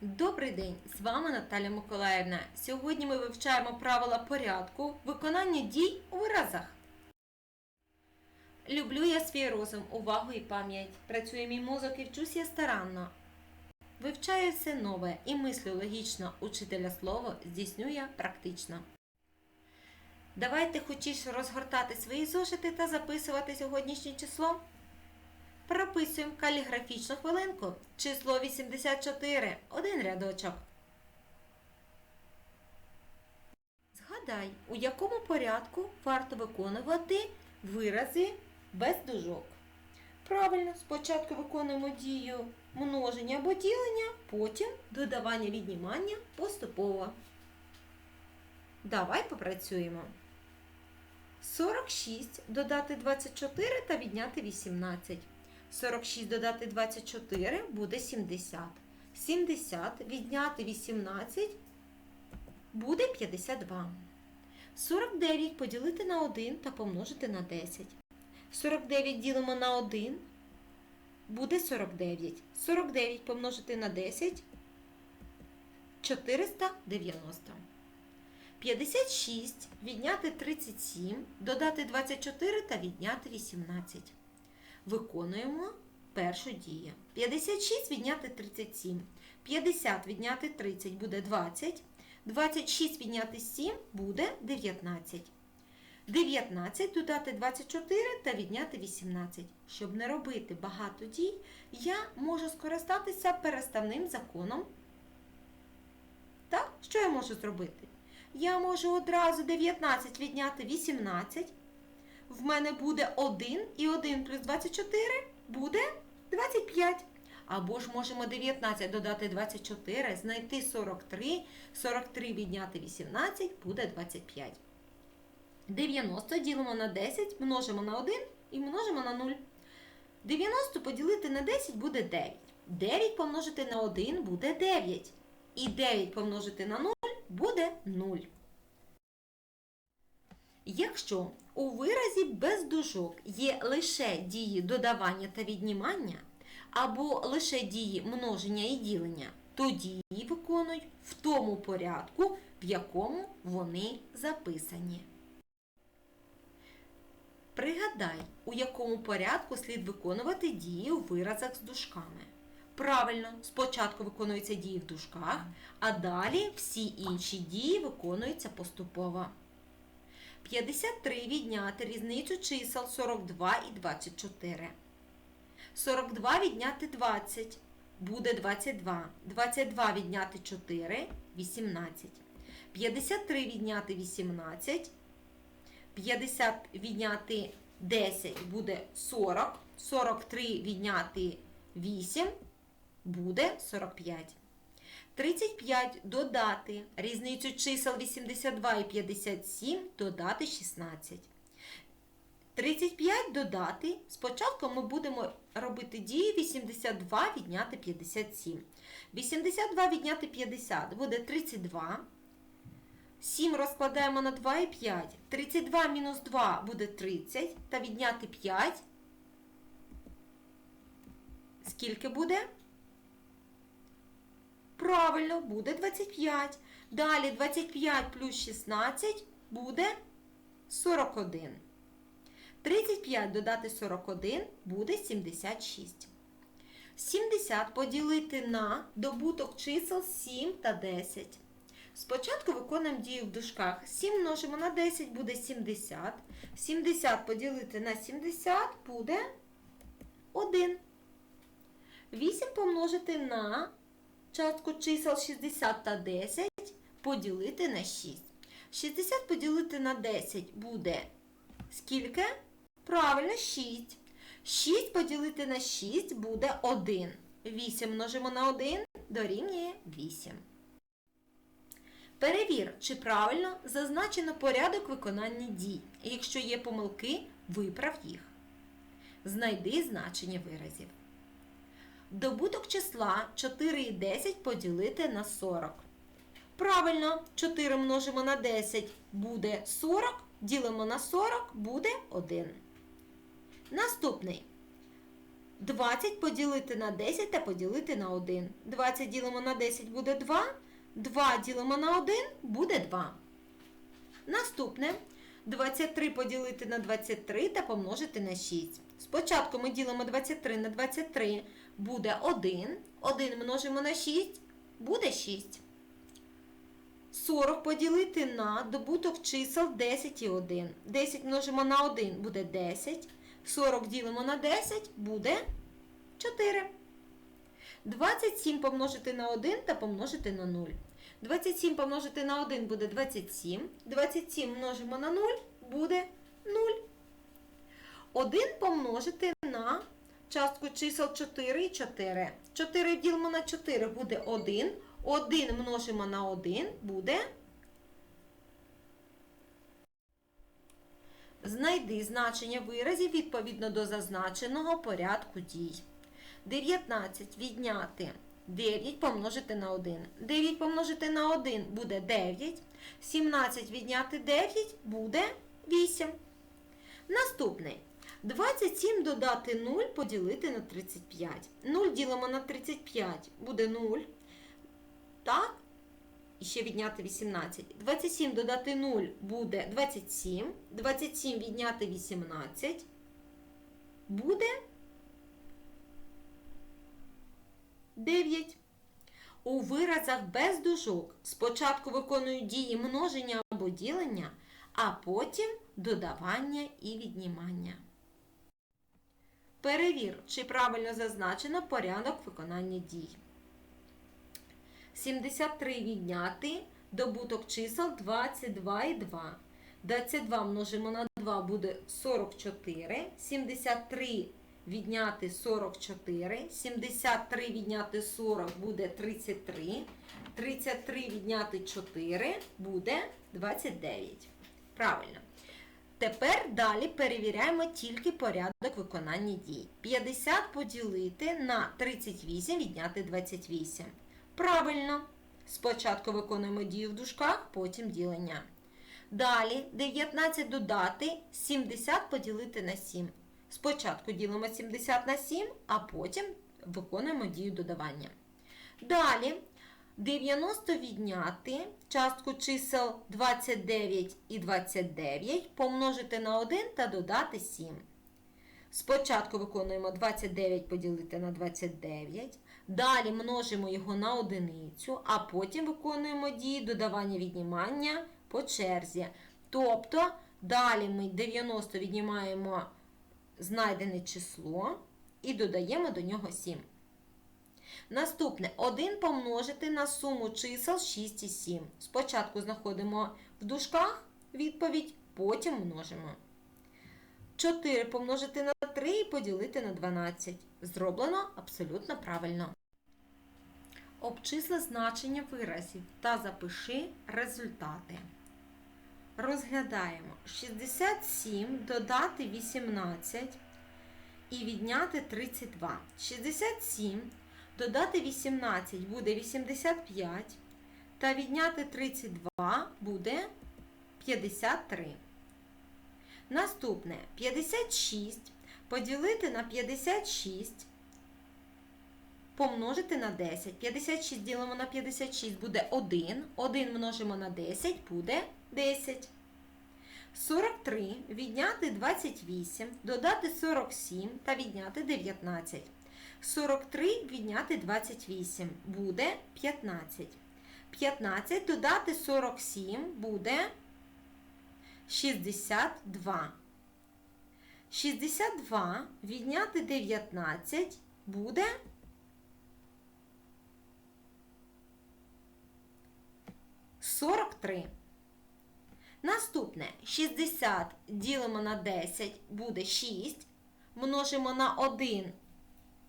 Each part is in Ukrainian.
Добрий день! З вами Наталя Миколаївна. Сьогодні ми вивчаємо правила порядку виконання дій у виразах. Люблю я свій розум, увагу і пам'ять. Працює мій мозок і вчусь я старанно. Вивчаю все нове і мислю логічно. Учителя слово здійснює практично. Давайте хочеш розгортати свої зошити та записувати сьогоднішнє число. Прописуємо каліграфічну хвилинку. Число 84. Один рядочок. Згадай, у якому порядку варто виконувати вирази без дужок. Правильно, спочатку виконуємо дію множення або ділення, потім додавання віднімання поступово. Давай попрацюємо. 46 додати 24 та відняти 18. 46 додати 24 буде 70. 70 відняти 18 буде 52. 49 поділити на 1 та помножити на 10. 49 ділимо на 1 буде 49. 49 помножити на 10 490. 56 відняти 37, додати 24 та відняти 18. Виконуємо першу дію. 56 відняти 37. 50 відняти 30 буде 20. 26 відняти 7 буде 19. 19 додати 24 та відняти 18. Щоб не робити багато дій, я можу скористатися переставним законом. Так, що я можу зробити? Я можу одразу 19 відняти 18. В мене буде 1 і 1 плюс 24 буде 25. Або ж можемо 19 додати 24, знайти 43. 43 відняти 18 буде 25. 90 ділимо на 10, множимо на 1 і множимо на 0. 90 поділити на 10 буде 9. 9 помножити на 1 буде 9. І 9 помножити на 0 буде 0. Якщо у виразі без дужок є лише дії додавання та віднімання, або лише дії множення і ділення, то дії виконують в тому порядку, в якому вони записані. Пригадай, у якому порядку слід виконувати дії у виразах з дужками. Правильно, спочатку виконуються дії в дужках, а далі всі інші дії виконуються поступово. 53 відняти різницю чисел 42 і 24. 42 відняти 20 буде 22. 22 відняти 4 18. 53 відняти 18. 50 відняти 10 буде 40. 43 відняти 8 буде 45. 35 додати різницю чисел 82 і 57 додати 16. 35 додати. Спочатку ми будемо робити дії 82 відняти 57. 82 відняти 50 буде 32. 7 розкладаємо на 2 і 5. 32 мінус 2 буде 30. Та відняти 5. Скільки буде? Правильно, буде 25. Далі 25 плюс 16 буде 41. 35 додати 41 буде 76. 70 поділити на добуток чисел 7 та 10. Спочатку виконуємо дію в дужках. 7 множимо на 10 буде 70. 70 поділити на 70 буде 1. 8 помножити на частку чисел 60 та 10 поділити на 6. 60 поділити на 10 буде скільки? Правильно, 6. 6 поділити на 6 буде 1. 8 множимо на 1 дорівнює 8. Перевір, чи правильно зазначено порядок виконання дій. Якщо є помилки, виправ їх. Знайди значення виразів. Добуток числа 4 і 10 поділити на 40. Правильно, 4 множимо на 10 буде 40, ділимо на 40 буде 1. Наступний. 20 поділити на 10 та поділити на 1. 20 ділимо на 10 буде 2. 2 ділимо на 1 буде 2. Наступне 23 поділити на 23 та помножити на 6. Спочатку ми ділимо 23 на 23 буде 1. 1 множимо на 6 буде 6. 40 поділити на добуток чисел 10 і 1. 10 множимо на 1 буде 10. 40 ділимо на 10 буде 4. 27 помножити на 1 та помножити на 0. 27 помножити на 1 буде 27. 27 множимо на 0 буде 0. 1 помножити на частку чисел 4 і 4. 4 ділимо на 4 буде 1. 1 множимо на 1 буде. Знайди значення виразів відповідно до зазначеного порядку дій. 19 відняти 9 помножити на 1. 9 помножити на 1 буде 9. 17 відняти 9 буде 8. Наступний. 27 додати 0 поділити на 35. 0 ділимо на 35 буде 0. Так? І ще відняти 18. 27 додати 0 буде 27. 27 відняти 18 буде 9. У виразах без дужок спочатку виконують дії множення або ділення, а потім додавання і віднімання. Перевір, чи правильно зазначено порядок виконання дій. 73 відняти добуток чисел 22 і 2. 22 множимо на 2 буде 44. 73 відняти 44. 73 відняти 40 буде 33. 33 відняти 4 буде 29. Правильно. Тепер далі перевіряємо тільки порядок виконання дій. 50 поділити на 38 відняти 28. Правильно. Спочатку виконуємо дію в дужках, потім ділення. Далі 19 додати 70 поділити на 7. Спочатку ділимо 70 на 7, а потім виконуємо дію додавання. Далі 90 відняти частку чисел 29 і 29 помножити на 1 та додати 7. Спочатку виконуємо 29 поділити на 29. Далі множимо його на одиницю, а потім виконуємо дії додавання віднімання по черзі. Тобто, далі ми 90 віднімаємо знайдене число і додаємо до нього 7. Наступне 1 помножити на суму чисел 6 і 7. Спочатку знаходимо в дужках відповідь, потім множимо. 4 помножити на 3 і поділити на 12. Зроблено абсолютно правильно. Обчисли значення виразів та запиши результати. Розглядаємо 67 додати 18 і відняти 32. 67 додати 18 буде 85, та відняти 32 буде 53. Наступне 56 поділити на 56 помножити на 10. 56 ділимо на 56 буде 1. 1 множимо на 10 буде 10. 43 відняти 28, додати 47 та відняти 19. 43 відняти 28 буде 15. 15 додати 47 буде 62. 62 відняти 19 буде 43. Наступне 60 ділимо на 10 буде 6. Множимо на 1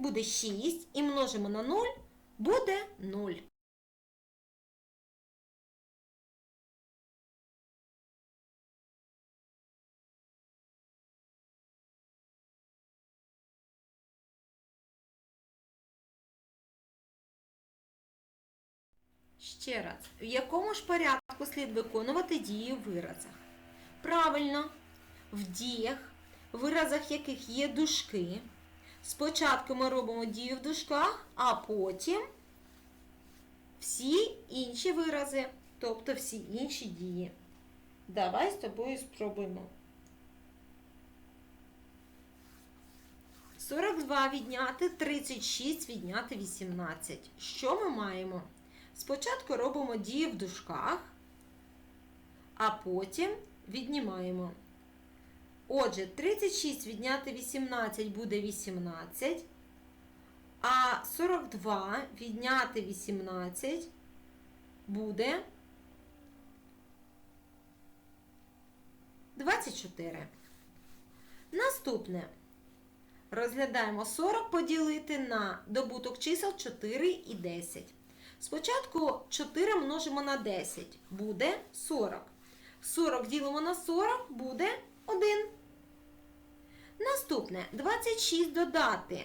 буде 6 і множимо на 0 буде 0. Ще раз, в якому ж порядку слід виконувати дії в виразах? Правильно, в діях, виразах яких є дужки, Спочатку ми робимо дію в дужках, а потім всі інші вирази, тобто всі інші дії. Давай з тобою спробуємо. 42 відняти 36 відняти 18. Що ми маємо? Спочатку робимо дію в дужках, а потім віднімаємо. Отже, 36 відняти 18 буде 18, а 42 відняти 18 буде 24. Наступне. Розглядаємо 40 поділити на добуток чисел 4 і 10. Спочатку 4 множимо на 10, буде 40. 40 ділимо на 40, буде 1. Наступне 26 додати.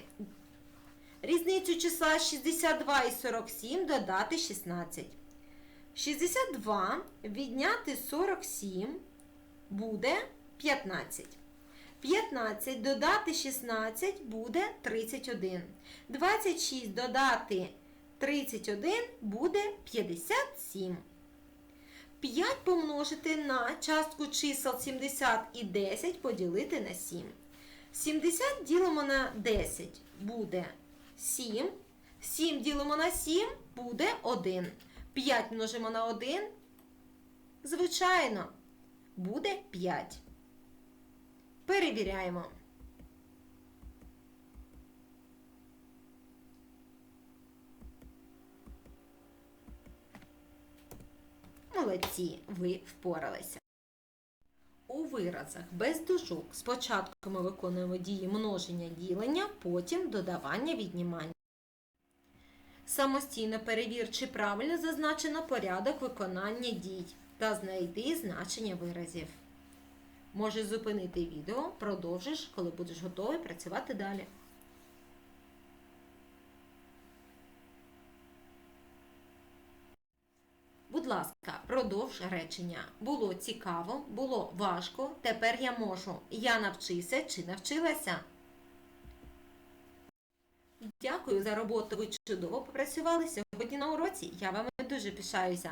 Різницю числа 62 і 47 додати 16. 62 відняти 47 буде 15. 15 додати 16 буде 31. 26 додати 31 буде 57. 5 помножити на частку чисел 70 і 10 поділити на 7. 70 ділимо на 10 буде 7. 7 ділимо на 7 буде 1. 5 множимо на 1. Звичайно, буде 5. Перевіряємо. Молодці, ви впоралися. У виразах без дужок спочатку ми виконуємо дії множення ділення, потім додавання віднімання. Самостійно перевір, чи правильно зазначено порядок виконання дій та знайди значення виразів. Можеш зупинити відео, продовжиш, коли будеш готовий працювати далі. Продовж речення. Було цікаво, було важко. Тепер я можу. Я навчився чи навчилася. Дякую за роботу. Ви чудово попрацювали сьогодні на уроці. Я вами дуже пишаюся.